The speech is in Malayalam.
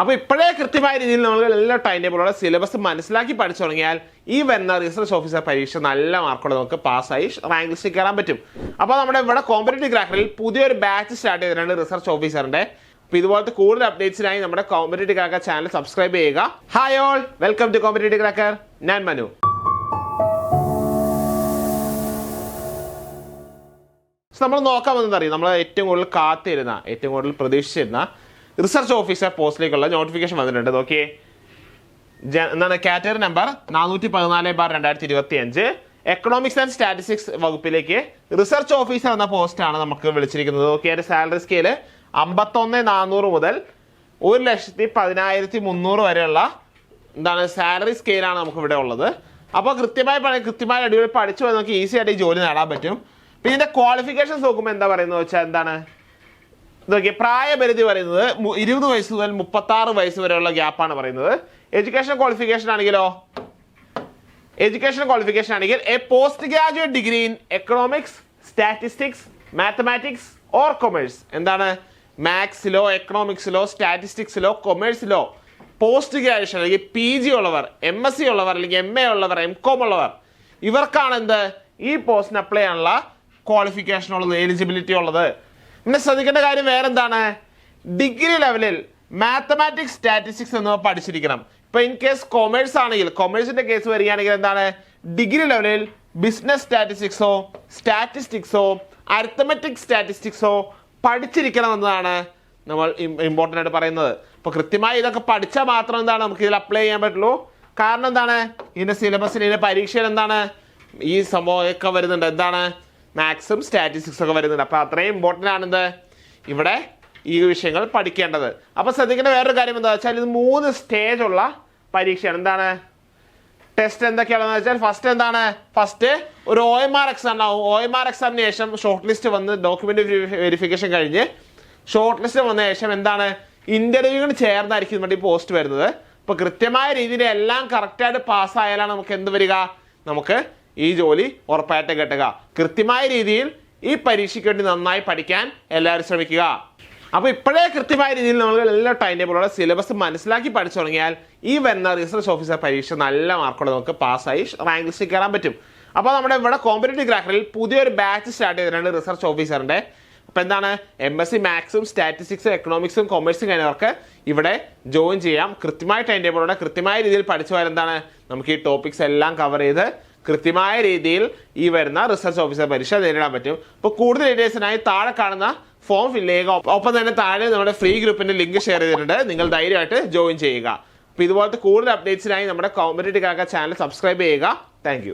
അപ്പോൾ ഇപ്പോഴേ കൃത്യമായ രീതിയിൽ നമ്മൾ എല്ലാ ടൈം ടേബിളുള്ള സിലബസ് മനസ്സിലാക്കി പഠിച്ചു തുടങ്ങിയാൽ ഈ വരുന്ന റിസർച്ച് ഓഫീസർ പരീക്ഷ നല്ല മാർക്കോടെ നമുക്ക് പാസ്സായി റാങ്ക് ലിസ്റ്റിൽ കയറാൻ പറ്റും. അപ്പോൾ നമ്മുടെ ഇവിടെ കോമ്പറ്റേറ്റീവ് ക്രാക്കറിൽ പുതിയൊരു ബാച്ച് സ്റ്റാർട്ട് ചെയ്തിട്ടുണ്ട് റിസർച്ച് ഓഫീസറിന്റെ അപ്പോൾ ഇതുപോലത്തെ കൂടുതൽ അപ്ഡേറ്റ്സിനായി നമ്മുടെ കോമ്പറ്റേറ്റീവ് ക്രാക്കർ ചാനൽ സബ്സ്ക്രൈബ് ചെയ്യുക. Hi all welcome to Competitive Cracker ഞാൻ മനു. നമ്മൾ നോക്കാൻ വന്നത് അറിയാം? നമ്മൾ ഏറ്റവും കൂടുതൽ കാത്തിരുന്ന ഏറ്റവും കൂടുതൽ പ്രതീക്ഷിച്ചിരുന്ന റിസർച്ച് ഓഫീസർ പോസ്റ്റിലേക്കുള്ള നോട്ടിഫിക്കേഷൻ വന്നിട്ടുണ്ട്. ജ- എന്താണ് കാറ്റഗറി നമ്പർ? നാനൂറ്റി പതിനാല് ബാർ രണ്ടായിരത്തി ഇരുപത്തി അഞ്ച് എക്കണോമിക്സ് ആൻഡ് സ്റ്റാറ്റിസ്റ്റിക്സ് വകുപ്പിലേക്ക് റിസർച്ച് ഓഫീസർ എന്ന പോസ്റ്റാണ് നമുക്ക് വിളിച്ചിരിക്കുന്നത്. നോക്കി അതിന്റെ സാലറി സ്കെയിൽ അമ്പത്തൊന്ന് നാനൂറ് മുതൽ ഒരു ലക്ഷത്തി പതിനായിരത്തി മുന്നൂറ് വരെയുള്ള എന്താണ് സാലറി സ്കെയിലാണ് നമുക്ക് ഇവിടെ ഉള്ളത്. അപ്പോൾ കൃത്യമായി പണി കൃത്യമായി അടിപൊളി പഠിച്ചു പോയി നമുക്ക് ഈസി ആയിട്ട് ഈ ജോലി നേടാൻ പറ്റും. പിന്നെ ഇതിന്റെ ക്വാളിഫിക്കേഷൻസ് നോക്കുമ്പോൾ എന്താ പറയുന്നത് വെച്ചാൽ എന്താണ്? നോക്കിയേ പ്രായപരിധി പറയുന്നത് ഇരുപത് വയസ്സ് മുതൽ മുപ്പത്തി ആറ് വയസ്സ് വരെയുള്ള ഗ്യാപ്പാണ് പറയുന്നത്. എഡ്യൂക്കേഷൻ ക്വാളിഫിക്കേഷൻ ആണെങ്കിലോ? എഡ്യൂക്കേഷൻ ക്വാളിഫിക്കേഷൻ ആണെങ്കിൽ a post graduate degree in economics statistics mathematics or commerce എന്താണ്? മാത്സിലോ എക്കണോമിക്സിലോ സ്റ്റാറ്റിസ്റ്റിക്സിലോ കൊമേഴ്സിലോ പോസ്റ്റ് ഗ്രാജുവേഷൻ അല്ലെങ്കിൽ പി ജി ഉള്ളവർ എം എസ് സി ഉള്ളവർ അല്ലെങ്കിൽ എം എ ഉള്ളവർ എം കോം ഉള്ളവർ ഇവർക്കാണ് എന്ത്? ഈ പോസ്റ്റിന് അപ്ലൈ ചെയ്യാനുള്ള ക്വാളിഫിക്കേഷൻ ഉള്ളത് എലിജിബിലിറ്റി ഉള്ളത്. പിന്നെ ശ്രദ്ധിക്കേണ്ട കാര്യം വേറെന്താണ്? ഡിഗ്രി ലെവലിൽ മാത്തമാറ്റിക്സ് സ്റ്റാറ്റിസ്റ്റിക്സ് എന്നിവ പഠിച്ചിരിക്കണം. ഇപ്പൊ ഇൻ കേസ് കൊമേഴ്സ് ആണെങ്കിൽ കൊമേഴ്സിന്റെ കേസ് വരികയാണെങ്കിൽ എന്താണ്? ഡിഗ്രി ലെവലിൽ ബിസിനസ് സ്റ്റാറ്റിസ്റ്റിക്സോ സ്റ്റാറ്റിസ്റ്റിക്സോ അരിത്തമെറ്റിക് സ്റ്റാറ്റിസ്റ്റിക്സോ പഠിച്ചിരിക്കണം എന്നതാണ് നമ്മൾ ഇമ്പോർട്ടന്റ് ആയിട്ട് പറയുന്നത്. അപ്പോൾ കൃത്യമായി ഇതൊക്കെ പഠിച്ചാൽ മാത്രം എന്താണ് നമുക്ക് ഇതിൽ അപ്ലൈ ചെയ്യാൻ പറ്റുള്ളൂ. കാരണം എന്താണ്? ഇതിന്റെ സിലബസിൽ ഇതിന്റെ പരീക്ഷയിൽ എന്താണ്? ഈ സംഭവമൊക്കെ വരുന്നുണ്ട്. എന്താണ്? മാത്സും സ്റ്റാറ്റിസ്റ്റിക്സ് ഒക്കെ വരുന്നുണ്ട്. അപ്പോൾ അത്രയും ഇമ്പോർട്ടന്റ് ആണെന്ത്? ഇവിടെ ഈ വിഷയങ്ങൾ പഠിക്കേണ്ടത്. അപ്പോൾ ശ്രദ്ധിക്കേണ്ട വേറൊരു കാര്യം എന്താ വെച്ചാൽ ഇത് മൂന്ന് സ്റ്റേജ് ഉള്ള പരീക്ഷയാണ്. എന്താണ്? ടെസ്റ്റ് എന്തൊക്കെയാണെന്ന് വെച്ചാൽ ഫസ്റ്റ് എന്താണ്? ഫസ്റ്റ് ഒരു ഒ എം ആർ എക്സാം ഉണ്ടാവും ഒ എം ആർ എക്സാമിന് ശേഷം ഷോർട്ട് ലിസ്റ്റ് വന്ന് ഡോക്യുമെന്റ് വെരിഫിക്കേഷൻ കഴിഞ്ഞ് ഷോർട്ട് ലിസ്റ്റ് വന്ന ശേഷം എന്താണ്? ഇന്റർവ്യൂവിന് ചേർന്നായിരിക്കും നമ്മുടെ ഈ പോസ്റ്റ് വരുന്നത്. അപ്പോൾ കൃത്യമായ രീതിയിൽ എല്ലാം കറക്റ്റായിട്ട് പാസ്സായാലാണ് നമുക്ക് എന്ത് വരിക? നമുക്ക് ഈ ജോലി ഉറപ്പായിട്ട് കിട്ടുക. കൃത്യമായ രീതിയിൽ ഈ പരീക്ഷയ്ക്ക് വേണ്ടി നന്നായി പഠിക്കാൻ എല്ലാവരും ശ്രമിക്കുക. അപ്പോൾ ഇപ്പോഴേ കൃത്യമായ രീതിയിൽ നമ്മൾ എല്ലാ ടൈം ടേബിളോടെ സിലബസ് മനസ്സിലാക്കി പഠിച്ചു തുടങ്ങിയാൽ ഈ വരുന്ന റിസർച്ച് ഓഫീസർ പരീക്ഷ നല്ല മാർക്കോടെ നമുക്ക് പാസ്സായി റാങ്ക് ലിസ്റ്റിൽ കയറാൻ പറ്റും. അപ്പോൾ നമ്മുടെ ഇവിടെ കോമ്പറ്റേറ്റീവ് ക്രാക്കറിൽ പുതിയൊരു ബാച്ച് സ്റ്റാർട്ട് ചെയ്തിട്ടുണ്ട് റിസർച്ച് ഓഫീസറിന്റെ അപ്പോൾ എന്താണ്? എം എസ് സി മാത്സും സ്റ്റാറ്റിസ്റ്റിക്സും എക്കണോമിക്സും കൊമേഴ്സും കഴിഞ്ഞവർക്ക് ഇവിടെ ജോയിൻ ചെയ്യാം. കൃത്യമായ ടൈം ടേബിളോടെ കൃത്യമായ രീതിയിൽ പഠിച്ചു പോയാൽ എന്താണ്? നമുക്ക് ഈ ടോപ്പിക്സ് എല്ലാം കവർ ചെയ്ത് കൃത്യമായ രീതിയിൽ ഈ വരുന്ന റിസർച്ച് ഓഫീസർ പരീക്ഷ നേരിടാൻ പറ്റും. അപ്പോൾ കൂടുതൽ ഡീറ്റെയിൽസിനായി താഴെ കാണുന്ന ഫോം ഫില്ല് ചെയ്യുക. ഒപ്പം തന്നെ താഴെ നമ്മുടെ ഫ്രീ ഗ്രൂപ്പിന്റെ ലിങ്ക് ഷെയർ ചെയ്തിട്ടുണ്ട്. നിങ്ങൾ ധൈര്യമായിട്ട് ജോയിൻ ചെയ്യുക. അപ്പോൾ ഇതുപോലത്തെ കൂടുതൽ അപ്ഡേറ്റ്സിനായി നമ്മുടെ കോമ്പറ്റേറ്റീവ് കാക്ക ചാനൽ സബ്സ്ക്രൈബ് ചെയ്യുക. താങ്ക്